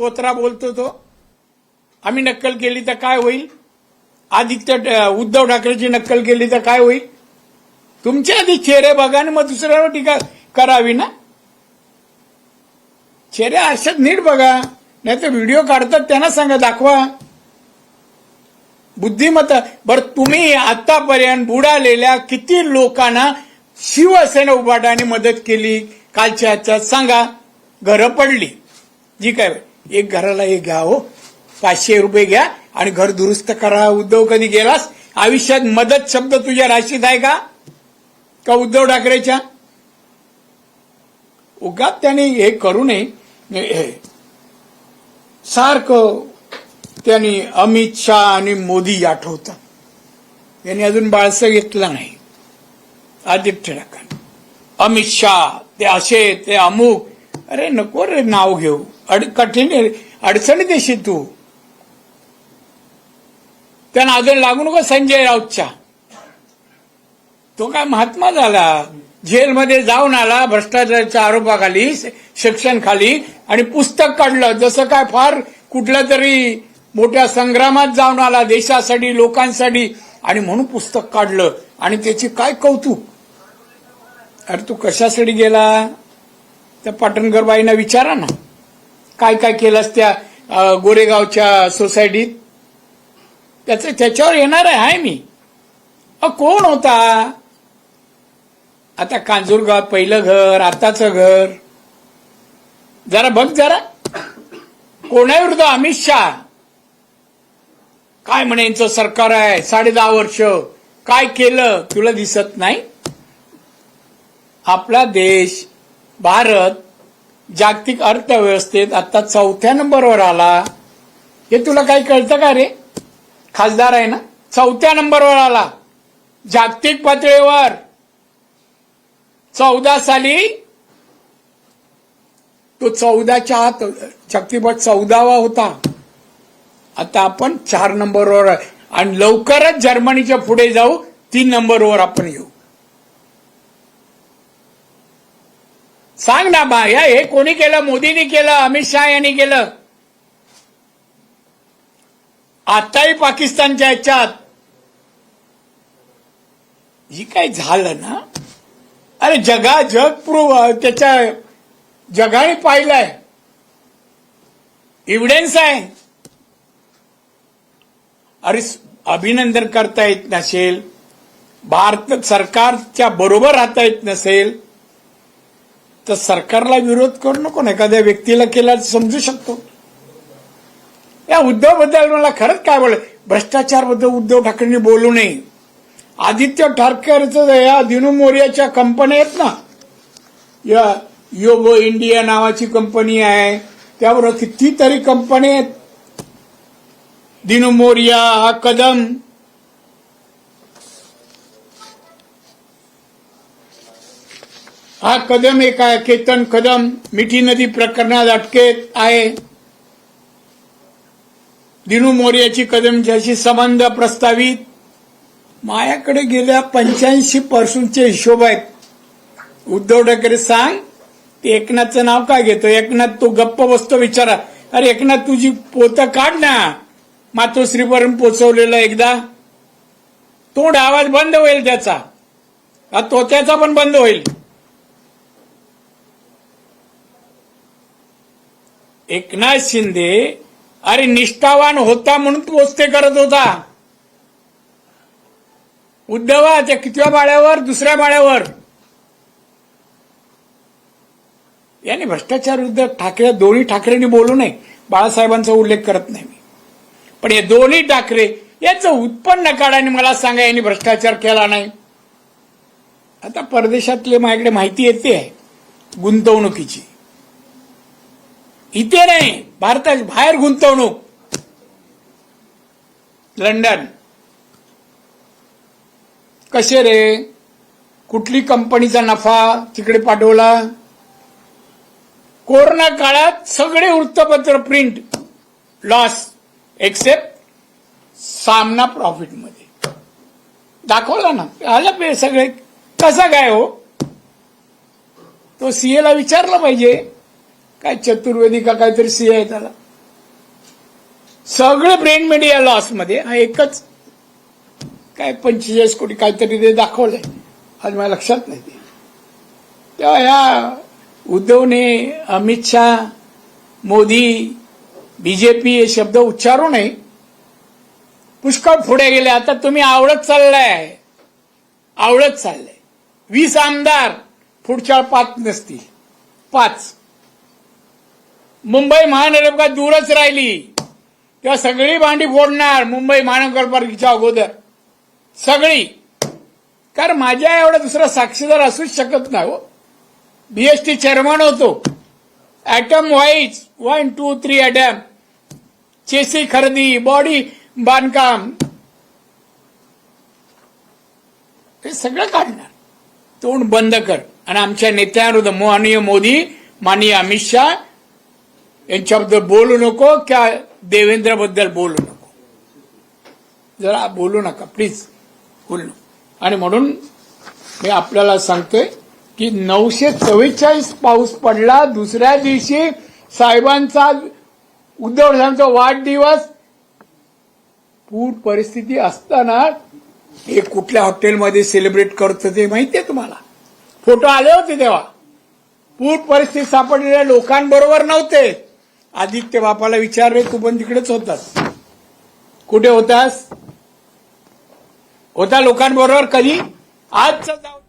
तोत्रा बोलतो तो. आम्ही नक्कल केली तर काय होईल? आदित्य उद्धव ठाकरेची नक्कल केली तर काय होईल? तुमचे आधी चेहरे बघा आणि मग दुसऱ्यावर टीका करावी ना? चेहरे आरशात नीट बघा. नाही तर व्हिडिओ काढतात त्यांना सांगा दाखवा. बुद्धिमत्ता. बरं तुम्ही आतापर्यंत बुडालेल्या किती लोकांना शिवसेना उभाटाने मदत केली? कालच्या ह्याच्यात सांगा. घरं पडली. जी काय एक घराला एक घ्या हो पाचशे रुपये घ्या आणि घर दुरुस्त करा. उद्धव कधी गेलास? आयुष्यात मदत शब्द तुझ्या राशीत आहे का? का उद्धव ठाकरेच्या? उगाच त्यांनी हे करू नये. हे- सारखं त्यांनी अमित शहा आणि मोदी आठवतात. यांनी अजून बाळसं घेतला नाही. आदित्य ठाकरे. अमित शहा ते असे ते अमुक. अरे नको रे नाव घेऊ. अड कठीण अडचणीत येशील तू? त्यांना अजून लागू नको संजय राऊतच्या. तो काय महात्मा झाला. जेलमध्ये जाऊन आला भ्रष्टाचाराच्या आरोपाखाली सेक्शन खाली आणि पुस्तक काढलं. जसं काय फार कुठल्या तरी मोठ्या संग्रामात जाऊन आला देशासाठी लोकांसाठी आणि म्हणून पुस्तक काढलं. आणि त्याची काय कौतुक? अरे तू कशासाठी गेला? त्या पाटणकर बाईंना विचारा ना. काय काय केलंस त्या गोरेगावच्या सोसायटीत त्याचं त्याच्यावर येणार आहे मी. अ कोण होता? आता कांजूरगाव पहिलं घर आताचं घर. जरा बघ जरा. कोणाविरुद्ध अमित शहा? काय म्हणे यांचं सरकार आहे साडे दहा वर्ष. काय केलं? तुला दिसत नाही? आपला देश भारत जागतिक अर्थव्यवस्थेत आता चौथ्या नंबरवर आला. हे तुला काही कळतं का रे? खासदार आहे ना? चौथ्या नंबरवर आला. जागतिक पातळीवर. चौदा साली तो चौदाच्या आत शक्तीपट चौदावा होता. आता आपण चार नंबरवर आहे. आणि लवकरच जर्मनीच्या पुढे जाऊ तीन नंबरवर आपण येऊ. सांग ना बा या हे कोणी केलं? मोदींनी केलं अमित शहा यांनी केलं? आताही पाकिस्तानच्या ह्याच्यात. हे काय झालं ना? अरे जगा जग प्रूव त्याच्या जगाने पाहिलंय. एव्हिडन्स आहे. अरे अभिनंदन करता येत नसेल. भारत सरकारच्या बरोबर राहता येत नसेल. तर सरकारला विरोध करू नको ना एखाद्या व्यक्तीला केला तर समजू शकतो. या उद्धवबद्दल मला खरंच काय बोल भ्रष्टाचारबद्दल उद्धव ठाकरेंनी बोलू नये. आदित्य ठाकरेचं या दिनू मोर्याच्या कंपन्या आहेत ना या योगो इंडिया नावाची कंपनी आहे त्याबरोबर कितीतरी कंपनी आहेत. दिनू मोर्या हा कदम हा कदम एक आहे केतन कदम मिठी नदी प्रकरणात अटकेत आहे. दिनू मोर्याची कदमच्याशी संबंध प्रस्तावित माझ्याकडे गेल्या पंच्याऐंशी पर्सेंटचे हिशोब आहेत. उद्धव ठाकरे सांग ते एकनाथचं नाव काय घेतो? एकनाथ तो गप्प बसतो विचारा. अरे एकनाथ तुझी पोतं काढ ना. मातोश्रीपर्यंत पोचवलेलं एकदा. तोंड आवाज बंद होईल त्याचा. तोत्याचा पण बंद होईल. एकनाथ शिंदे अरे निष्ठावान होता म्हणून पोचते करत होता. उद्धवाच्या कितव्या माळ्यावर दुसऱ्या माळ्यावर याने भ्रष्टाचार विरुद्ध ठाकरे दोन्ही ठाकरेंनी बोलू नये. बाळासाहेबांचा उल्लेख करत नाही मी. पण हे दोन्ही ठाकरे याचं उत्पन्न काढाने मला सांगा यांनी भ्रष्टाचार केला नाही. आता परदेशातले माझ्याकडे माहिती येते आहे गुंतवणुकीची. इथे नाही. भारताच्या बाहेर गुंतवणूक. लंडन. कसे रे? कुठली कंपनीचा नफा तिकडे पाठवला? कोरोना काळात सगळे वृत्तपत्र प्रिंट लॉस एक्सेप्ट सामना प्रॉफिटमध्ये. दाखवला ना. आलं पे सगळे. कसा काय हो? तो सीएला विचारलं पाहिजे. काय चतुर्वेदी का काहीतरी सी आहे त्याला. सगळे ब्रेन मीडिया लॉसमध्ये हा एकच काय पंचेचाळीस कोटी काहीतरी ते दाखवलंय. आज माझ्या लक्षात नाही ते. तेव्हा ह्या उद्धवने अमित शहा मोदी बीजेपी हे शब्द उच्चारू नये. पुष्कळ पुढे गेले. आता तुम्ही आवडत चाललाय. आवडत चाललंय. वीस आमदार पुढच्या पाच नसतील. पाच. मुंबई महानगरपालिका दूरच राहिली? तेव्हा सगळी भांडी फोडणार मुंबई महानगरपालिकेच्या अगोदर. सगळी. कारण माझ्या एवढा दुसरा साक्षीदार असूच शकत नाही हो. बीएसटी चेअरमन होतो. Item wise one two three item chassis खरेदी बॉडी बांधकाम हे सगळं काढणार. तोंड बंद कर. आणि आमच्या नेत्यांविरुद्ध माननीय मोदी माननीय अमित शहा यांच्याबद्दल बोलू नको किंवा देवेंद्रबद्दल बोलू नको. जरा बोलू नका प्लीज बोलू आणि म्हणून मी आपल्याला सांगतोय की नऊशे चव्वेचाळीस पाऊस पडला दुसऱ्या दिवशी साहेबांचा उद्धव साहेबांचा वाढदिवस. पूर परिस्थिती असताना हे कुठल्या हॉटेलमध्ये सेलिब्रेट करत होते माहितीये तुम्हाला? फोटो आले होते तेव्हा. पूर परिस्थिती सापडलेल्या लोकांबरोबर नव्हते. आदित्य बापाला विचारले तू पण तिकडेच होतास. कुठे होतास? होता लोकांबरोबर कधी? आजचा जाऊ